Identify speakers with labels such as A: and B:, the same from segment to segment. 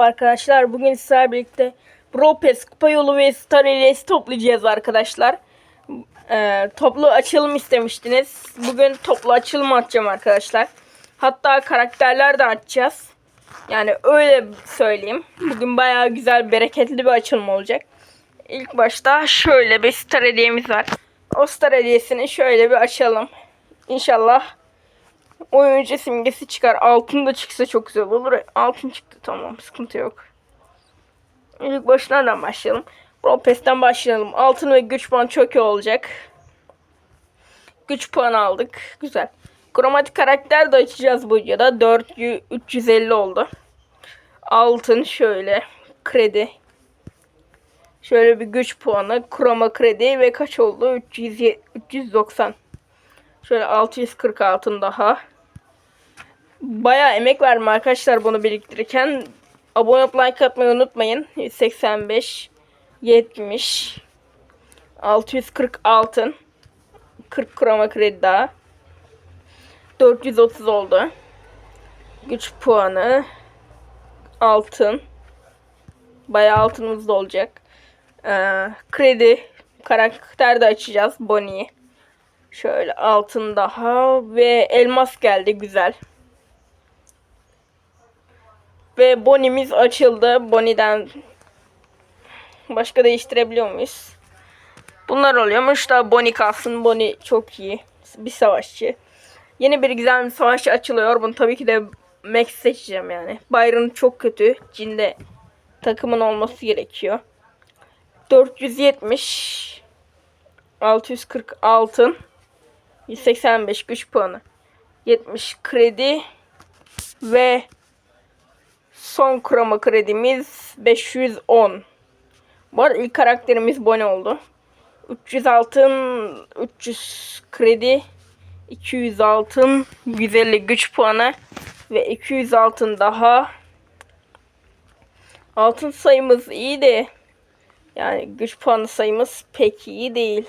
A: Arkadaşlar bugün sizlerle birlikte Bropes Kupa Yolu ve Star Elias'ı toplayacağız arkadaşlar. Ee, toplu açılım istemiştiniz. Bugün toplu açılım açacağım arkadaşlar. Hatta karakterler de açacağız. Yani öyle söyleyeyim. Bugün bayağı güzel, bereketli bir açılım olacak. İlk başta şöyle bir Star hediyemiz var. O Star hediyesini şöyle bir açalım. İnşallah oyuncu simgesi çıkar. Altın da çıksa çok güzel olur. Altın çıktı tamam sıkıntı yok. İlk başta nereden başlayalım? Ropes'ten başlayalım. Altın ve güç puan çok iyi olacak. Güç puanı aldık. Güzel. Kromatik karakter de açacağız bu videoda. 400, 350 oldu. Altın şöyle. Kredi. Şöyle bir güç puanı. Kroma kredi ve kaç oldu? 300, 390. Şöyle 640 altın daha. Bayağı emek verdim arkadaşlar bunu biriktirirken. Abone olup like atmayı unutmayın. 185 70 640 altın 40 kroma kredi daha 430 oldu. Güç puanı altın bayağı altınımız da olacak. Ee, kredi karakter de açacağız. Bonnie'yi. Şöyle altın daha ve elmas geldi güzel. Ve Bonnie'miz açıldı. Bonnie'den başka değiştirebiliyor muyuz? Bunlar oluyormuş da Bonnie kalsın. Bonnie çok iyi. Bir savaşçı. Yeni bir güzel bir savaşçı açılıyor. Bunu tabii ki de Max seçeceğim yani. Byron çok kötü. Cinde takımın olması gerekiyor. 470 640 altın 185 güç puanı 70 kredi ve son kroma kredimiz 510 bu arada ilk karakterimiz Bonnie oldu 300 altın 300 kredi 200 altın 150 güç puanı ve 200 altın daha altın sayımız iyi de yani güç puanı sayımız pek iyi değil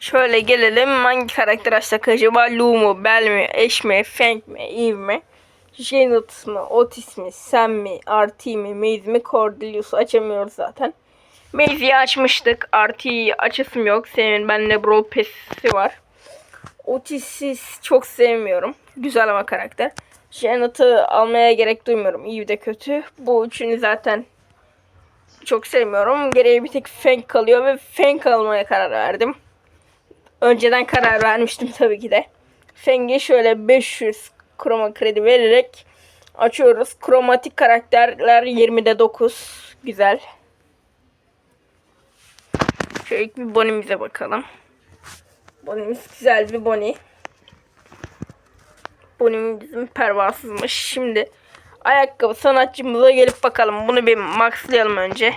A: Şöyle gelelim hangi karakter açsak acaba? Lu mu, Bell mi, Ash mi, Fang mi, Eve mi? Janet mı, Otis mi, Sam mi, RT mi, Maze mi, Cordelius'u açamıyoruz zaten. Maze'i açmıştık. RT'yi açasım yok. Senin bende Brawl Pass'i var. Otis'i çok sevmiyorum. Güzel ama karakter. Janet'ı almaya gerek duymuyorum. İyi de kötü. Bu üçünü zaten çok sevmiyorum. Geriye bir tek Fang kalıyor ve Fang almaya karar verdim. Önceden karar vermiştim tabii ki de. Feng'e şöyle 500 kroma kredi vererek açıyoruz. Kromatik karakterler 20'de 9. Güzel. Şöyle ilk bir Bonnie'mize bakalım. Bonnie'miz güzel bir Bonnie. Bonnie'miz bizim pervasızmış. Şimdi ayakkabı sanatçımıza gelip bakalım. Bunu bir maxlayalım önce.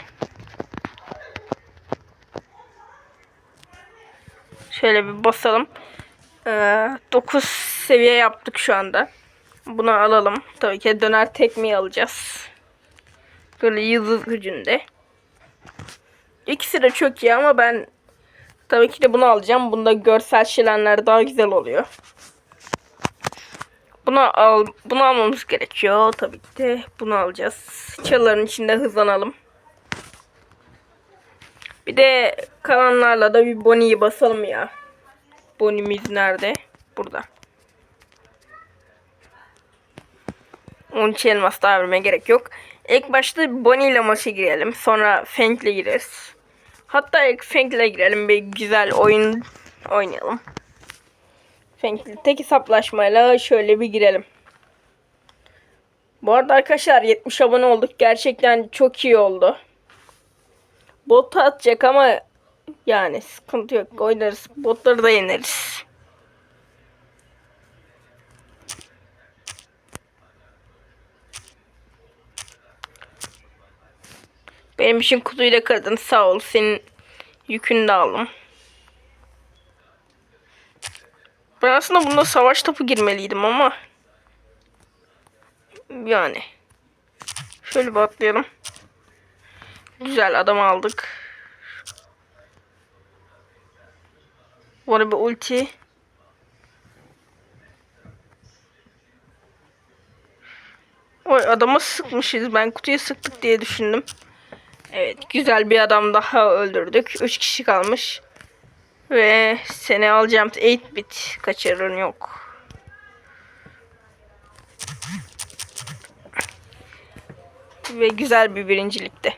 A: Şöyle bir basalım. Ee, 9 seviye yaptık şu anda. Bunu alalım. Tabii ki döner tekmeyi alacağız. Böyle yıldız gücünde. İkisi de çok iyi ama ben tabii ki de bunu alacağım. Bunda görsel şilenler daha güzel oluyor. Bunu al, bunu almamız gerekiyor. Tabii ki de bunu alacağız. Çalıların içinde hızlanalım. Bir de kalanlarla da bir Bonnie'yi basalım ya. Bonnie'miz nerede? Burada. 13 elmas daha vermeye gerek yok. İlk başta Bonnie ile maça girelim. Sonra Fang ile gireriz. Hatta ilk Fang ile girelim. Bir güzel oyun oynayalım. Fang ile tek hesaplaşmayla şöyle bir girelim. Bu arada arkadaşlar 70 abone olduk. Gerçekten çok iyi oldu. Bot atacak ama yani sıkıntı yok. Oynarız. Botları da yeneriz. Benim için kutuyu kırdın. Sağ ol. Senin yükünü de aldım. Ben aslında bunda savaş topu girmeliydim ama yani şöyle bir atlayalım. Güzel adam aldık. Arada bir ulti. Oy adama sıkmışız. Ben kutuya sıktık diye düşündüm. Evet güzel bir adam daha öldürdük. 3 kişi kalmış. Ve seni alacağım 8 bit kaçırın yok. Ve güzel bir birincilikte.